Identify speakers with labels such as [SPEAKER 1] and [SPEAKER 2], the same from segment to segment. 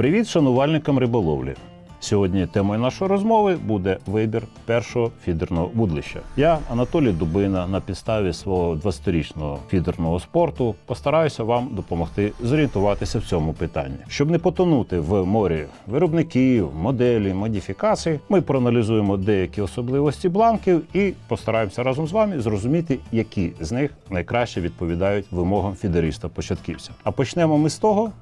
[SPEAKER 1] Привіт шанувальникам риболовлі! Сьогодні темою нашої розмови буде вибір першого фідерного вудлища. Я, Анатолій Дубина, на підставі свого 20-річного фідерного спорту постараюся вам допомогти зорієнтуватися в цьому питанні. Щоб не потонути в морі виробників, моделі, модифікацій, ми проаналізуємо деякі особливості бланків і постараємося разом з вами зрозуміти, які з них найкраще відповідають вимогам фідеріста-початківця. А почнемо ми з того,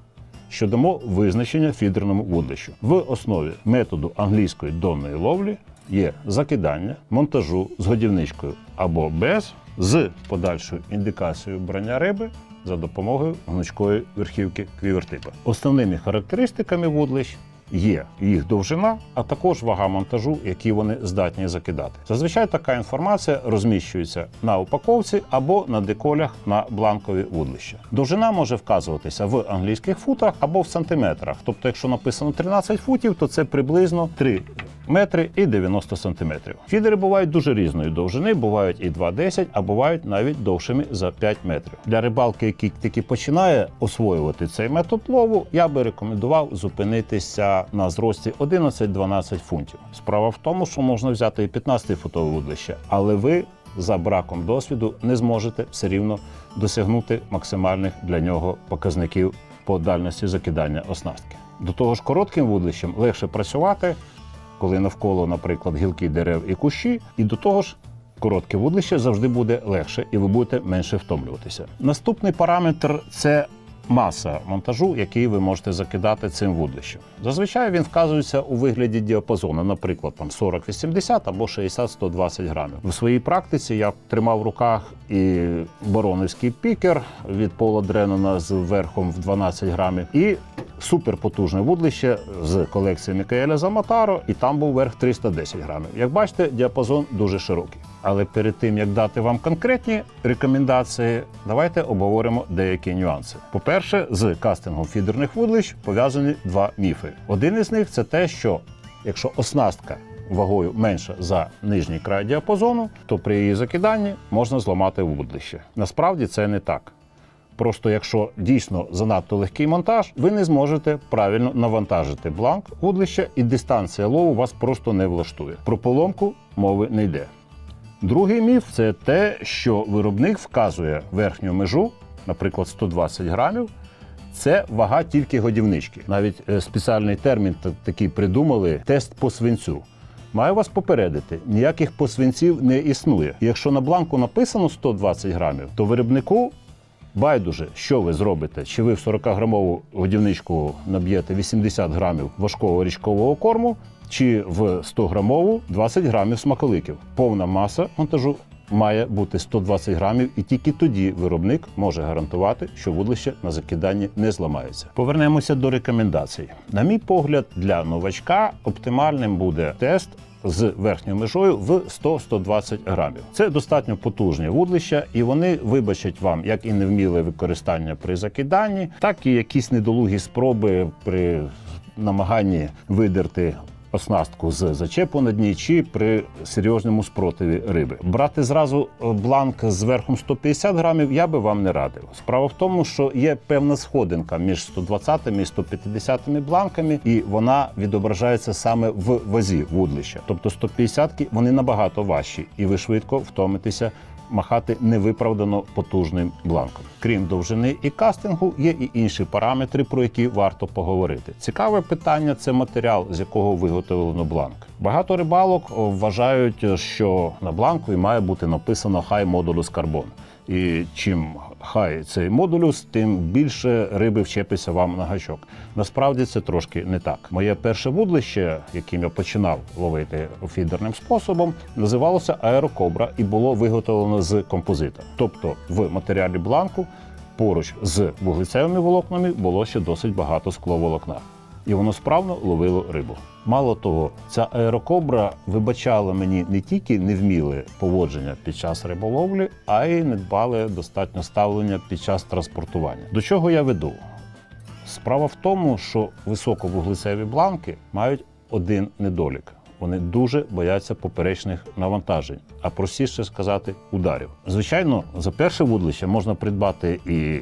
[SPEAKER 1] що дамо визначення фідерному вудлищу. В основі методу англійської донної ловлі є закидання монтажу з годівничкою або без з подальшою індикацією брання риби за допомогою гнучкої верхівки квівертипа. Основними характеристиками вудлищ є їх довжина, а також вага монтажу, які вони здатні закидати. Зазвичай така інформація розміщується на упаковці або на деколях на бланкові вудлища. Довжина може вказуватися в англійських футах або в сантиметрах. Тобто, якщо написано 13 футів, то це приблизно 3 метри і 90 сантиметрів. Фідери бувають дуже різної довжини, бувають і 2,10, а бувають навіть довшими за 5 метрів. Для рибалки, який тільки починає освоювати цей метод лову, я би рекомендував зупинитися на зрості 11-12 фунтів. Справа в тому, що можна взяти і 15-футове вудлище, але ви за браком досвіду не зможете все рівно досягнути максимальних для нього показників по дальності закидання оснастки. До того ж, коротким вудлищем легше працювати, коли навколо, наприклад, гілки дерев і кущі, і до того ж. Коротке вудлище завжди буде легше, і ви будете менше втомлюватися. Наступний параметр це маса монтажу, який ви можете закидати цим вудлищем. Зазвичай він вказується у вигляді діапазону, наприклад, там 40-80 або 60-120 грамів. У своїй практиці я тримав в руках і боронівський пікер від Пола Дренона з верхом в 12 грамів, і суперпотужне вудлище з колекції Мікаеля Заматаро, і там був верх 310 грамів. Як бачите, діапазон дуже широкий. Але перед тим як дати вам конкретні рекомендації, давайте обговоримо деякі нюанси. По-перше, з кастингом фідерних вудлищ пов'язані два міфи. Один із них це те, що якщо оснастка вагою менша за нижній край діапазону, то при її закиданні можна зламати вудлище. Насправді це не так. Просто якщо дійсно занадто легкий монтаж, ви не зможете правильно навантажити бланк вудлища, і дистанція лову вас просто не влаштує. Про поломку мови не йде. Другий міф це те, що виробник вказує верхню межу, наприклад, 120 грамів. Це вага тільки годівнички. Навіть е, спеціальний термін такий придумали тест по свинцю. Маю вас попередити, ніяких посвинців не існує. Якщо на бланку написано 120 грамів, то виробнику байдуже, що ви зробите. Чи ви в 40-грамову годівничку наб'єте 80 грамів важкого річкового корму, чи в 100-грамову 20 грамів смаколиків. Повна маса монтажу має бути 120 грамів, і тільки тоді виробник може гарантувати, що вудлище на закиданні не зламається. Повернемося до рекомендацій. На мій погляд, для новачка оптимальним буде тест. З верхньою межою в 100-120 грамів. Це достатньо потужні вудлища, і вони вибачать вам як і невміле використання при закиданні, так і якісь недолугі спроби при намаганні видерти оснастку з зачепу на дні чи при серйозному спротиві риби. Брати зразу е, бланк з верхом 150 грамів я би вам не радив. Справа в тому, що є певна сходинка між 120 і 150 бланками, і вона відображається саме в вазі вудлища. Тобто 150 вони набагато важчі, і ви швидко втомитеся махати невиправдано потужним бланком. Крім довжини і кастингу, є і інші параметри, про які варто поговорити. Цікаве питання це матеріал, з якого виготовлено бланк. Багато рибалок вважають, що на бланку і має бути написано хай модулус карбон. І чим хай цей модулюс, тим більше риби вчепиться вам на гачок. Насправді це трошки не так. Моє перше вудлище, яким я починав ловити фідерним способом, називалося Аерокобра і було виготовлено з композита. Тобто в матеріалі бланку поруч з вуглецевими волокнами було ще досить багато скловолокна. І воно справно ловило рибу. Мало того, ця аерокобра вибачала мені не тільки невміле поводження під час риболовлі, а й недбале достатньо ставлення під час транспортування. До чого я веду? Справа в тому, що високовуглецеві бланки мають один недолік. Вони дуже бояться поперечних навантажень, а простіше сказати ударів. Звичайно, за перше вудлище можна придбати і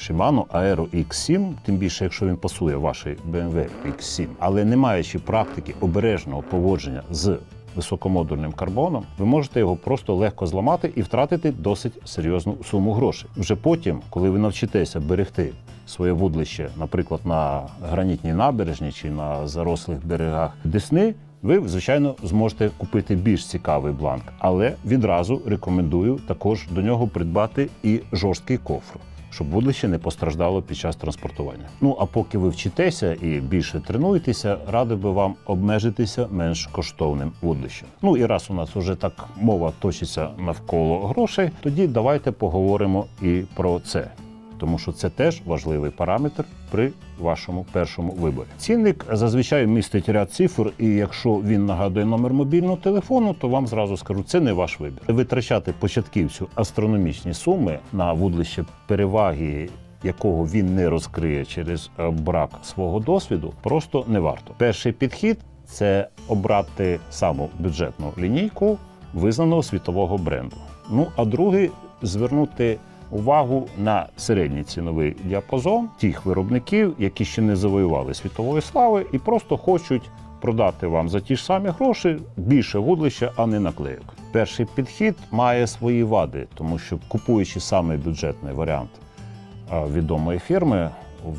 [SPEAKER 1] Shimano Aero X7, тим більше, якщо він пасує вашій BMW X7, але не маючи практики обережного поводження з високомодульним карбоном, ви можете його просто легко зламати і втратити досить серйозну суму грошей. Вже потім, коли ви навчитеся берегти своє вудлище, наприклад, на гранітній набережні чи на зарослих берегах Десни, ви, звичайно, зможете купити більш цікавий бланк, але відразу рекомендую також до нього придбати і жорсткий кофр. Щоб вудлище не постраждало під час транспортування. Ну а поки ви вчитеся і більше тренуєтеся, радив би вам обмежитися менш коштовним вудлищем. Ну і раз у нас вже так мова точиться навколо грошей, тоді давайте поговоримо і про це тому що це теж важливий параметр при вашому першому виборі. Цінник зазвичай містить ряд цифр, і якщо він нагадує номер мобільного телефону, то вам зразу скажу, це не ваш вибір. Витрачати початківцю астрономічні суми на вудлище переваги. Якого він не розкриє через брак свого досвіду, просто не варто. Перший підхід це обрати саму бюджетну лінійку визнаного світового бренду. Ну а другий звернути увагу на середній ціновий діапазон тих виробників, які ще не завоювали світової слави, і просто хочуть продати вам за ті ж самі гроші більше вудлища, а не наклейок. Перший підхід має свої вади, тому що купуючи саме бюджетний варіант відомої фірми,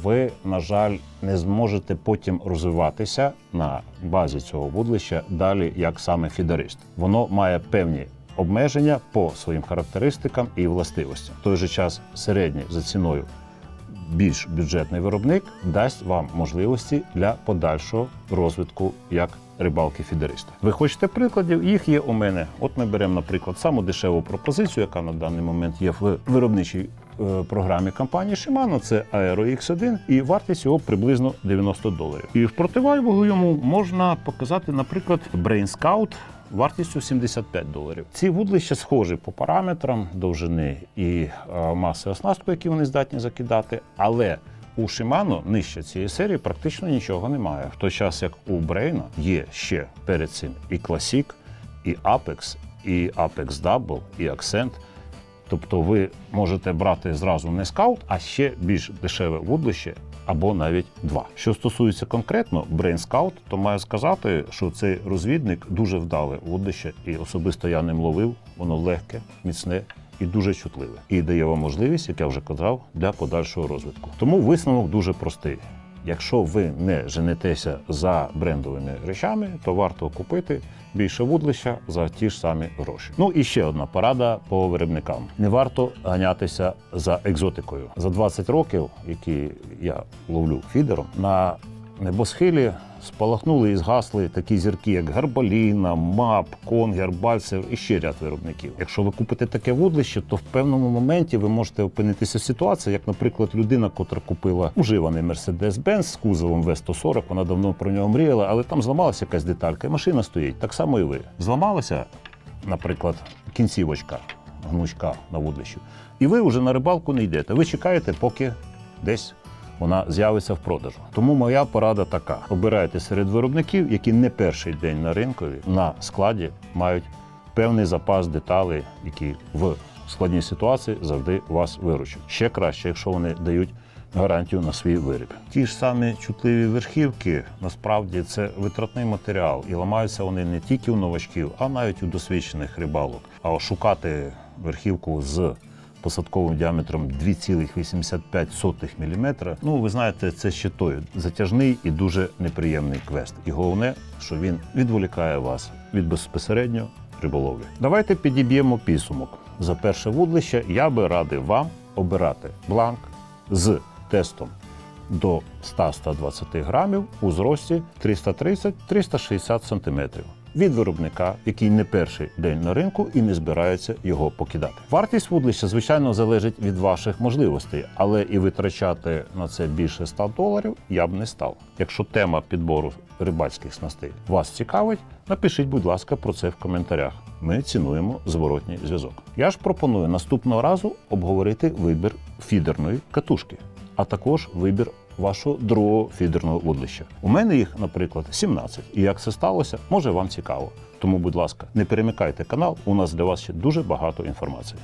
[SPEAKER 1] ви, на жаль, не зможете потім розвиватися на базі цього вудлища далі, як саме фідерист. Воно має певні обмеження по своїм характеристикам і властивостям. В той же час середній за ціною більш бюджетний виробник дасть вам можливості для подальшого розвитку як рибалки фідериста. Ви хочете прикладів? Їх є у мене. От ми беремо, наприклад, саму дешеву пропозицію, яка на даний момент є в виробничій е, програмі компанії Shimano, це Aero X1, і вартість його приблизно 90 доларів. І в противагу йому можна показати, наприклад, Brain Scout вартістю 75 доларів. Ці вудлища схожі по параметрам довжини і е, маси оснастку, які вони здатні закидати, але у Shimano нижче цієї серії практично нічого немає. В той час як у Брейна є ще перед цим і Classic, і Apex, і Apex Double, і Accent. Тобто ви можете брати зразу не скаут, а ще більш дешеве вудлище або навіть два. Що стосується конкретно Brain Scout, то маю сказати, що цей розвідник дуже вдале водище, і особисто я ним ловив. Воно легке, міцне. І дуже чутливе, і дає вам можливість, як я вже казав, для подальшого розвитку. Тому висновок дуже простий. Якщо ви не женетеся за брендовими речами, то варто купити більше вудлища за ті ж самі гроші. Ну і ще одна порада по виробникам: не варто ганятися за екзотикою. За 20 років, які я ловлю фідером, на небосхилі спалахнули і згасли такі зірки, як Гарбаліна, МАП, Конгер, Бальцев і ще ряд виробників. Якщо ви купите таке вудлище, то в певному моменті ви можете опинитися в ситуації, як, наприклад, людина, котра купила уживаний Mercedes-Benz з кузовом V140, вона давно про нього мріяла, але там зламалася якась деталька, і машина стоїть. Так само і ви. Зламалася, наприклад, кінцівочка гнучка на вудлищі. І ви вже на рибалку не йдете. Ви чекаєте, поки десь вона з'явиться в продажу. Тому моя порада така: обирайте серед виробників, які не перший день на ринкові на складі мають певний запас деталей, які в складній ситуації завжди вас виручать. Ще краще, якщо вони дають. Гарантію на свій виріб. Ті ж самі чутливі верхівки насправді це витратний матеріал, і ламаються вони не тільки у новачків, а навіть у досвідчених рибалок. А шукати верхівку з посадковим діаметром 2,85 мм, ну ви знаєте, це ще той затяжний і дуже неприємний квест. І головне, що він відволікає вас від безпосередньо риболовлі. Давайте підіб'ємо підсумок. За перше вудлище я би радив вам обирати бланк з тестом до 100-120 грамів у зрості 330-360 см від виробника, який не перший день на ринку і не збирається його покидати. Вартість вудлища, звичайно, залежить від ваших можливостей, але і витрачати на це більше 100 доларів я б не став. Якщо тема підбору рибальських снастей вас цікавить, напишіть, будь ласка, про це в коментарях. Ми цінуємо зворотній зв'язок. Я ж пропоную наступного разу обговорити вибір фідерної катушки, а також вибір вашого другого фідерного вудлища. У мене їх, наприклад, 17. І як це сталося, може вам цікаво. Тому, будь ласка, не перемикайте канал. У нас для вас ще дуже багато інформації.